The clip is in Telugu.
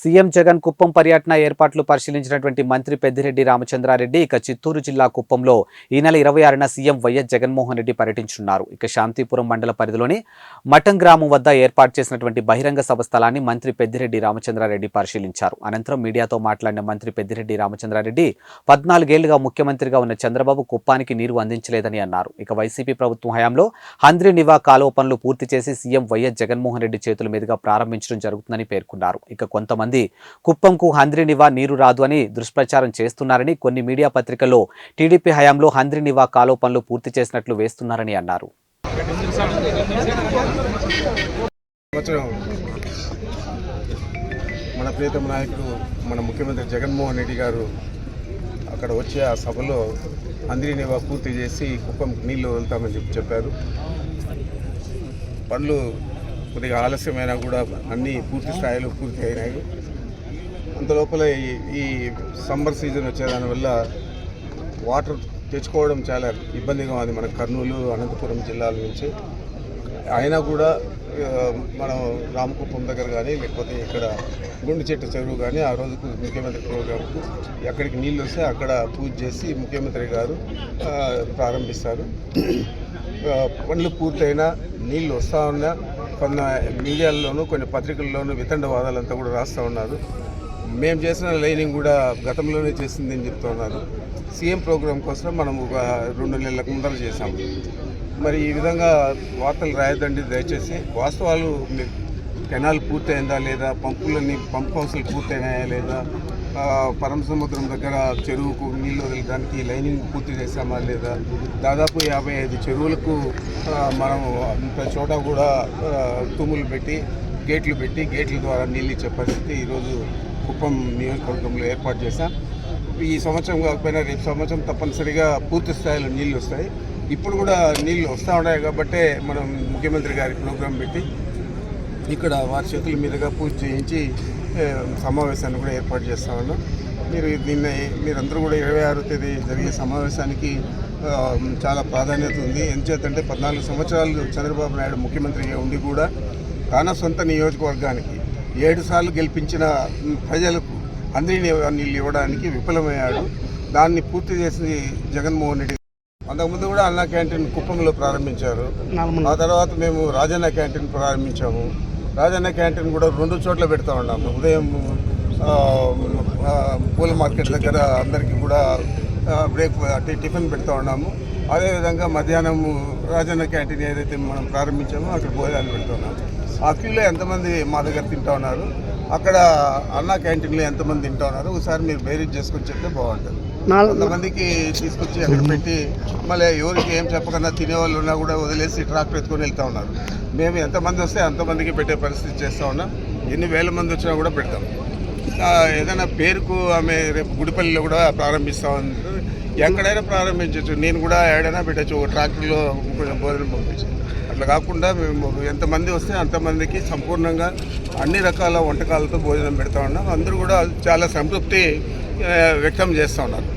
సీఎం జగన్ కుప్పం పర్యటన ఏర్పాట్లు పరిశీలించినటువంటి మంత్రి పెద్దిరెడ్డి రామచంద్రారెడ్డి ఇక చిత్తూరు జిల్లా కుప్పంలో ఈ నెల ఇరవై ఆరున సీఎం వైఎస్ జగన్మోహన్ రెడ్డి పర్యటించనున్నారు. ఇక శాంతిపురం మండల పరిధిలోని మఠం గ్రామం వద్ద ఏర్పాటు చేసినటువంటి బహిరంగ సభ స్థలాన్ని మంత్రి పెద్దిరెడ్డి రామచంద్రారెడ్డి పరిశీలించారు. అనంతరం మీడియాతో మాట్లాడిన మంత్రి పెద్దిరెడ్డి రామచంద్రారెడ్డి పద్నాలుగేళ్ళుగా ముఖ్యమంత్రిగా ఉన్న చంద్రబాబు కుప్పానికి నీరు అందించలేదని అన్నారు. ఇక వైసీపీ ప్రభుత్వం హయాంలో హంద్రి నివా కాలువ పనులు పూర్తి చేసి సీఎం వైఎస్ జగన్మోహన్ రెడ్డి చేతుల మీదుగా ప్రారంభించడం జరుగుతుందని పేర్కొన్నారు. ఇక కొంతమంది కుప్పంకు హంద్రీనివా నీరు రాదు అని దుష్ప్రచారం చేస్తున్నారని కొన్ని మీడియా పత్రికల్లో టీడీపీ హయాంలో హంద్రీనివా కాలువ పనులు పూర్తి చేసినట్లు వేస్తున్నారని అన్నారు. మన ప్రియతమ నాయకుడు మన ముఖ్యమంత్రి జగన్మోహన్ రెడ్డి గారు అక్కడ వచ్చే ఆ సభలో అందరి పూర్తి చేసి కుప్పం నీళ్ళు వెళ్తామని చెప్పి చెప్పారు. పనులు కొద్దిగా ఆలస్యమైనా కూడా అన్నీ పూర్తి స్థాయిలో పూర్తి అయినాయి. అంత లోపల ఈ- సమ్మర్ సీజన్ వచ్చేదానివల్ల వాటర్ తెచ్చుకోవడం చాలా ఇబ్బందిగా ఉంది మన కర్నూలు అనంతపురం జిల్లాల నుంచి. అయినా కూడా మనం రామకుప్పం దగ్గర కానీ లేకపోతే ఇక్కడ గుండు చెట్టు చెరువు కానీ ఆ రోజుకు ముఖ్యమంత్రి ప్రోగ్రాంకు ఎక్కడికి నీళ్ళు వస్తే అక్కడ పూజ చేసి ముఖ్యమంత్రి గారు ప్రారంభిస్తారు. పనులు పూర్తయినా నీళ్ళు వస్తూ ఉన్నా కొన్ని మీడియాల్లోనూ కొన్ని పత్రికల్లోనూ వితండవాదాలంతా కూడా రాస్తూ ఉన్నారు. మేము చేసిన లైనింగ్ కూడా గతంలోనే చేసిందని చెప్తూ ఉన్నారు. సీఎం ప్రోగ్రాం కోసం మనం ఒక రెండు నెలల ముందర చేశాము మరి ఈ విధంగా వార్తలు రాయదండి దయచేసి. వాస్తవాలు కెనాల్ పూర్తయిందా లేదా? పంపులన్నీ పంప్ హౌస్లు పూర్తయినాయా లేదా? పరమ సముద్రం దగ్గర చెరువుకు నీళ్ళు వదలడానికి లైనింగ్ పూర్తి చేశామా లేదా? దాదాపు యాభై ఐదు చెరువులకు మనం ప్రతి చోట కూడా తుమ్ములు పెట్టి గేట్లు పెట్టి గేట్ల ద్వారా నీళ్ళు ఇచ్చే పరిస్థితి ఈరోజు కుప్పం నియోజకవర్గంలో ఏర్పాటు చేశాం. ఈ సంవత్సరం కాకపోయినా రేపు సంవత్సరం తప్పనిసరిగా పూర్తి స్థాయిలో నీళ్ళు వస్తాయి. ఇప్పుడు కూడా నీళ్ళు వస్తూ ఉన్నాయి కాబట్టే మనం ముఖ్యమంత్రి గారి ప్రోగ్రాం పెట్టి ఇక్కడ వారి చేతుల మీదుగా పూజ చేయించి సమావేశాన్ని కూడా ఏర్పాటు చేస్తా ఉన్నాం. మీరు దీన్ని మీరందరూ కూడా ఇరవై ఆరో తేదీ జరిగే సమావేశానికి చాలా ప్రాధాన్యత ఉంది. ఎందుచేతంటే పద్నాలుగు సంవత్సరాలు చంద్రబాబు నాయుడు ముఖ్యమంత్రిగా ఉండి కూడా తన సొంత నియోజకవర్గానికి ఏడు సార్లు గెలిపించిన ప్రజలకు అందరినీ నీళ్ళు ఇవ్వడానికి విఫలమయ్యాడు. దాన్ని పూర్తి చేసి జగన్మోహన్ రెడ్డి అంతకుముందు కూడా అన్నా క్యాంటీన్ కుప్పంలో ప్రారంభించారు. ఆ తర్వాత మేము రాజన్న క్యాంటీన్ ప్రారంభించాము. రాజన్న క్యాంటీన్ కూడా రెండు చోట్ల పెడతా ఉన్నాము. ఉదయం పూల మార్కెట్ దగ్గర అందరికీ కూడా బ్రేక్ అంటే టిఫిన్ పెడతా ఉన్నాము. అదేవిధంగా మధ్యాహ్నం రాజన్న క్యాంటీన్ ఏదైతే మనం ప్రారంభించామో అక్కడ భోజనాలు పెడుతున్నాం ఆ క్యూలో ఎంతమంది మా దగ్గర తింటా ఉన్నారు? అక్కడ అన్న క్యాంటీన్లో ఎంతమంది తింటా ఉన్నారు? ఒకసారి మీరు బేరీజ్ చేసుకొని చెప్తే బాగుంటుంది. కొంతమందికి తీసుకొచ్చి అక్కడ పెట్టి మళ్ళీ ఎవరికి ఏం చెప్పకుండా తినేవాళ్ళు ఉన్నా కూడా వదిలేసి ట్రాక్టర్ ఎత్తుకొని వెళ్తా ఉన్నారు. మేము ఎంతమంది వస్తే అంతమందికి పెట్టే పరిస్థితి చేస్తూ ఉన్నాం. ఎన్ని వేల మంది వచ్చినా కూడా పెడతాం. ఏదైనా పేరుకు ఆమె రేపు గుడిపల్లిలో కూడా ప్రారంభిస్తా ఉంది ఎక్కడైనా ప్రారంభించవచ్చు నేను కూడా ఏడైనా పెట్టచ్చు. ఒక ట్రాక్టర్లో కొంచెం భోజనం పంపించు అట్లా కాకుండా మేము ఎంతమంది వస్తే అంతమందికి సంపూర్ణంగా అన్ని రకాల వంటకాలతో భోజనం పెడతా ఉన్నాం. అందరూ కూడా చాలా సంతృప్తి వ్యక్తం చేస్తూ ఉన్నారు.